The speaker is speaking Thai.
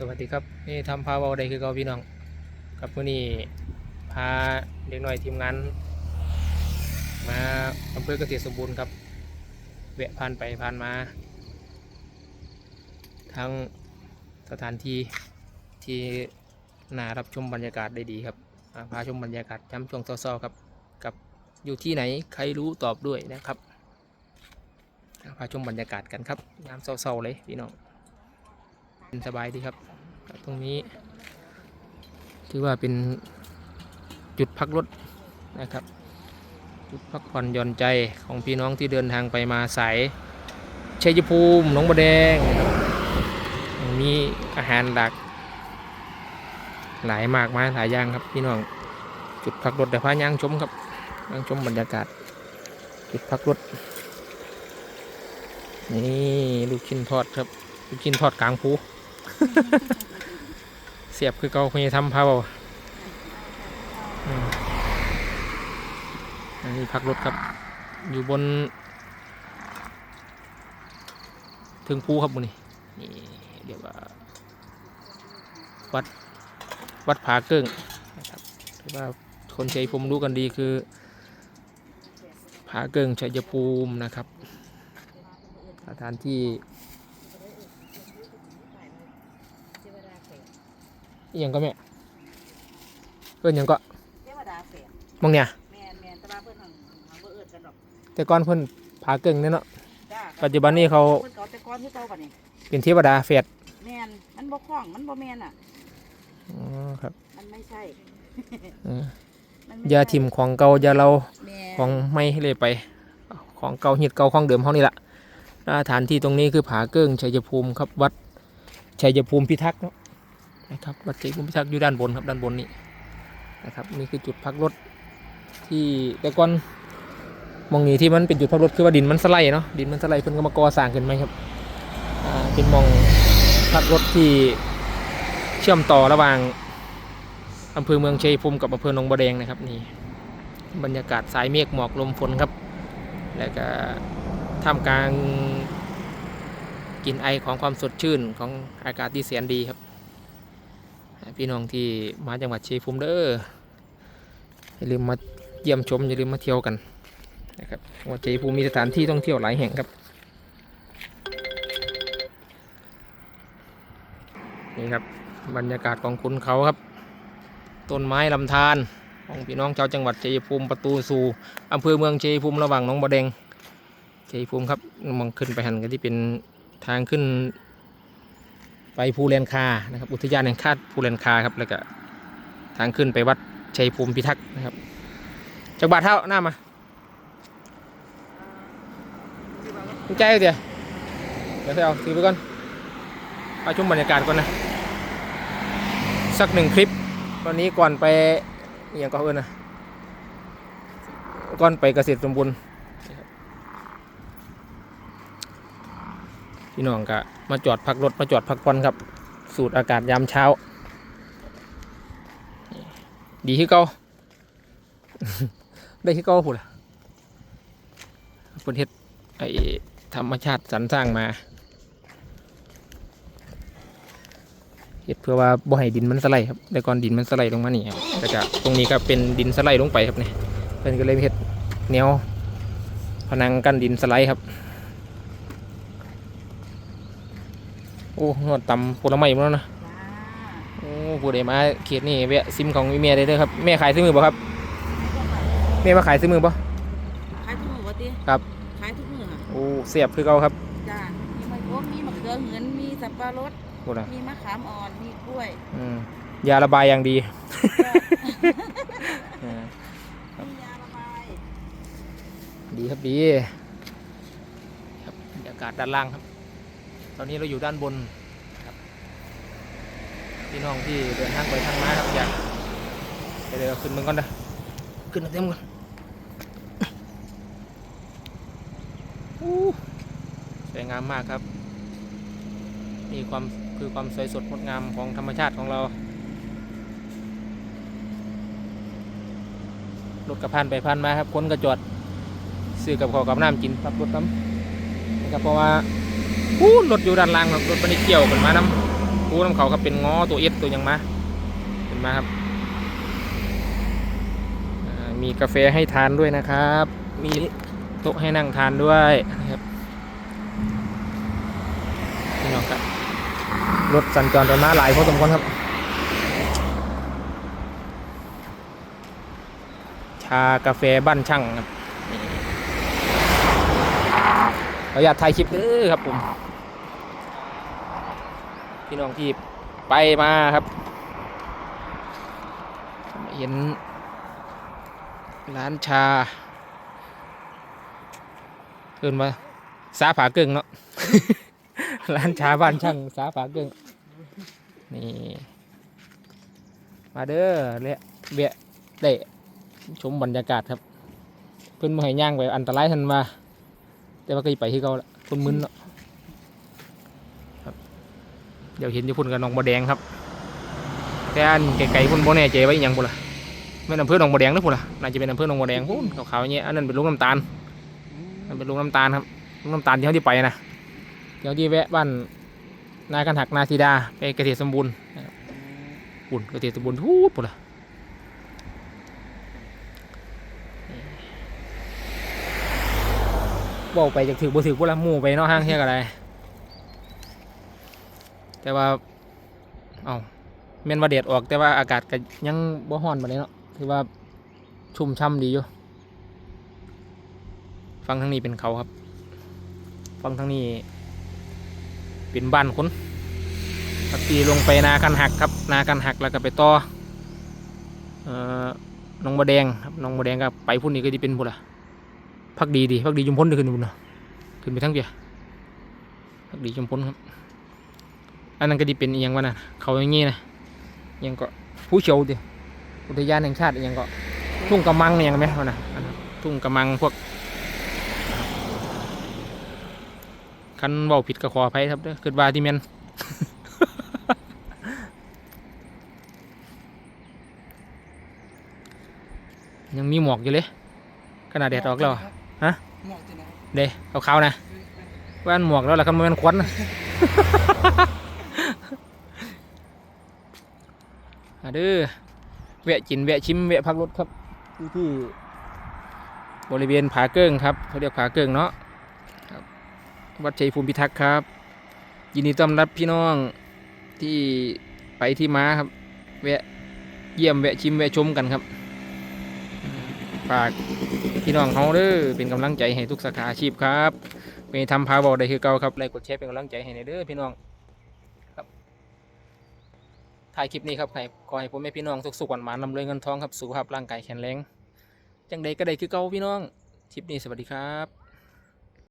สวัสดีครับนี่ทำพาเวาได้คือเกาพี่น้องกับมื่อนี้พาเด็กน้อยทีมงานมาอำเภอเกษตรสมบูรณ์ครับแวะผ่านไปผ่านมา ทั้งสถานที่ที่น่ารับชมบรรยากาศได้ดีครับพาชมบรรยากาศย้ำช่วงเศร้าๆครับกับอยู่ที่ไหนใครรู้ตอบด้วยนะครับพาชมบรรยากาศกันครับยามเศร้าๆเลยพี่น้องเป็นสบายดีครับ ตรงนี้ ถือว่าเป็นจุดพักรถนะครับ จุดพักผ่อนหย่อนใจของพี่น้องที่เดินทางไปมาสายชัยภูมิหนองบัวแดงมีอาหารหลากหลายมากมายหลายอย่างครับพี่น้องจุดพักรถแต่พาย่างชมครับย่างชมบรรยากาศ จุดพักรถนี่ลูกชิ้นทอดครับ ลูกชิ้นทอดกลางภู เสียบคือเกาคุณจะทำพาเบาอันนี้พักรถครับ อยู่บน ถึงภูครับมุนี่นี่เดี๋ยวว่า วัดวัดผาเกิ้งนะครับหรือว่าคนชัยภูมิรู้กันดีคือผาเกิ้งชัยภูมินะครับ สถานที่ อหยังก็แม่เพิ่นหยังก็เทวดาเสียมองเนี่ย แม่นแม่นแต่ว่าเพิ่นหังหังบ่เอิ้นกันดอกแต่ก่อนเพิ่นผาเกิ้งเนี่ยเนาะ จ้าปัจจุบันนี้เขา เพิ่นก็เอาแต่ก่อนคือเก่าบัดนี้เป็นเทวดาเฟดแม่นมันบ่คล้องมันบ่แม่นอะ อ๋อครับมันไม่ใช่เออมันไอย่าทิมของเก่าอย่าเรา แม่นของไม่ให้เลยไป ของเก่าหิดเก่าของเดิมเขานี่แหละสถานที่ตรงนี้คือผาเกิ้งชัยภูมิครับวัดชัยภูมิพิทักษ์เนาะ นะครับวัดชัยภูมิพิทักษ์อยู่ด้านบนครับด้านบนนี้นะครับนี่คือจุดพักรถที่แต่ก่อนมองนี้ที่มันเป็นจุดพักรถคือว่าดินมันสไลด์เนาะดินมันสไลด์เพิ่นก็มาก่อสร้างขึ้นไหมครับเป็นมองพักรถที่เชื่อมต่อระหว่างอำเภอเมืองชัยภูมิกับอำเภอหนองบัวแดงนะครับนี่บรรยากาศสายเมฆหมอกลมฝนครับ แล้วก็ท่ามกลางกลิ่นไอของความสดชื่นของอากาศที่แสนดีครับ พี่น้องที่มาจังหวัดชัยภูมิเด้ออย่าลืมมาเยี่ยมชมอย่าลืมมาเที่ยวกันนะครับจังหวัดชัยภูมิมีสถานที่ท่องเที่ยวหลายแห่งครับนี่ครับบรรยากาศของคุณเขาครับ ต้นไม้ลำธารของพี่น้องชาวจังหวัดชัยภูมิประตูสู่อำเภอเมืองชัยภูมิระหว่างหนองบัวแดงชัยภูมิครับมองขึ้นไปหันกันที่เป็นทางขึ้น ไปภูเรนคานะครับอุทยานแห่งชาติภูเรนคาครับแล้วก็ทางขึ้นไปวัดชัยภูมิพิทักษ์นะครับจากบาทเท่าหน้ามาใจเดี๋ยวเดี๋ยวเอาถือไปก่อนไปชมบรรยากาศก่อนนะสักหนึ่งคลิปตอนนี้ก่อนไปอย่างก็เอินนะก่อนไปเกษตรสมบูรณ์ พี่น้องก็มาจอดพักรถมาจอดพักผ่อนครับ สูดอากาศยามเช้า ดีที่เก่าได้ที่เก่าพูดล่ะประเทศไอธรรมชาติสรรสร้างมาเฮ็ดเพื่อว่าบ่ให้ดินมันสไลด์ครับแต่ก่อนดินมันสไลด์ลงมานี่ครับแล้วก็ตรงนี้ก็เป็นดินสไลด์ลงไปครับเนี่ยเพิ่นก็เลยเฮ็ดแนวผนังกั้นดินสไลด์ครับ โอ้นวดตำผลไม้หมดแล้วนะจ้าโอ้ผู้ใดมาเขตนี่แวะซิมของแม่ได้เด้อครับแม่ขายซื้อมือบ่ครับแม่มาขายซื้อมือบ่ขายทุกมื้อบ่ติครับขายทุกมื้อค่ะโอ้เสียบคือเก่าครับจ้ามีมะพร้าวมีมะเขือหืนมีสับปะรดพูดนะมีมะขามอ่อนมีกล้วยอืมยาระบายอย่างดีอ่ามียาระบายดีครับดีครับบรรยากาศด้านล่างครับ ตอนนี้เราอยู่ด้านบนครับพี่น้องที่เดินทางไปทางมาครับอยากเดี๋ยวเดี๋ยวขึ้นมันก่อนนะขึ้นมาเต็มก่อนอู้สวยงามมากครับ นี่ความคือความสวยสดงดงามของธรรมชาติของเรารถกระพันไปพันมาครับคนกระจอดซื้อกับข้าวกับน้ำกินครับรถน้ำนะครับเพราะว่า อู้รถอยู่ด้านล่างครับรถมันเกี่ยวกันมาน้คูน้ำเขาครับเป็นง้อตัวเอสตัวยังมาเห็นไหมครับมีกาแฟให้ทานด้วยนะครับ มีโต๊ะให้นั่งทานด้วยนะครับพี่น้องครับรถสัญจรตอนหน้าหลายพอสมควรครับ ชากาแฟบ้านช่างครับนี่ ขออนุญาตถ่ายคลิปเด้อครับผม พี่น้องที่ไปมาครับ เห็นร้านชาเอินมาสาผาเกิงเนาะ ร้านชาบ้านช่างสาผาเกิงนี่ มาเด้อเละเบะเดะชมบรรยากาศครับ เพิ่นมาให้ย่างไปอันตรายทันมา แต่ว่าก็สิไปที่เขาละคนมึนเนาะเดี๋ยวเห็นอยู่พุ่นกับหนองบัวแดงครับแต่อันไกลๆพุ่นบ่แน่ใจว่าอหยังพุ่นล่ะไม่นอำเภอหนองบัวแดงหรือพุ่นล่ะน่าจะเป็นอำเภอหนองบัวแดงพุ่นขาวๆอย่างเงี้ยอันนั้นเป็นลูกน้ำตาลอันเป็นลูกน้ำตาลครับลูกน้ำตาลที่เขาที่ไปนะเดี๋ยวที่แวะบ้านนากันหักนาทีดาไปเกษตรสมบูรณ์นะครับปุ่นเกษตรสมบูรณ์ทูบพุ่นล่ะ ว่าไปจากถือบ่ถือพุ่ละหมู่ไปเนอกห้างเที่ยกอะไรแต่ว่า เอาแม่นว่าแดดออกแต่ว่าอากาศก็ยังบ่ร้อนปานนี้เนาะถือว่าชุ่มช่ำดีอยู่ฟังทางนี้เป็นเขาครับ ฟังทางนี้ เป็นบ้านคนปกติลงไปนากันหักครับ นากันหักแล้วก็ไปต่อเอ่อหนองบัวแดงครับหนองบัวแดงก็ไปพุ่นนี้ก็จะเป็นพุ่นละ พักดีดีพักดีจุมพ้นเด้อขึ้นพุ่นนะขึ้นไปทั้งเปียพักดีจุมพ้นครับ อันนั้นก็ดีเป็นอหยังวะน่ะเขาอย่างงี้นะอหยังก็ผู้เชียวเดียอุทยานแห่งชาติอหยังก็ทุ่งกำมังอหยังไหมวะน่ะอันนั้นทุ่งกำมังพวกคันเบาผิดก็ขออภัยครับเด้อเกิดว่าที่แม่นยังมีหมอกอยู่เลยขนาดแดดออกแล้ว อะหมอกที่ไหนเด้ขาวๆนะว่ามันหมวกแล้วล่ะคันมันเป็นควันนะอาเด้อแวะกินแวะชิมแวะพักรถครับที่ที่บริเวณผาเกิ้งครับเขาเรียกผาเกิ้งเนาะครับวัดชัยภูมิพิทักษ์ครับ ยินดีต้อนรับพี่น้องที่ไปที่ม้าครับ แวะเยี่ยมแวะชิมแวะชมกันครับ ฝากพี่น้องเขาเด้อเป็นกำลังใจให้ทุกสาขาอาชีพครับไปทำพาบอกได้คือเก่าครับไลค์กดแชร์เป็นกำลังใจให้ในเด้อพี่น้องครับถ่ายคลิปนี้ครับให้ขอให้ผมแม่พี่น้องสุขสุขหวานหวานนำเลยเงินทองครับสุขภาพร่างกายแข็งแรงจังใดก็ได้คือเก่าพี่น้องคลิปนี้สวัสดีครับ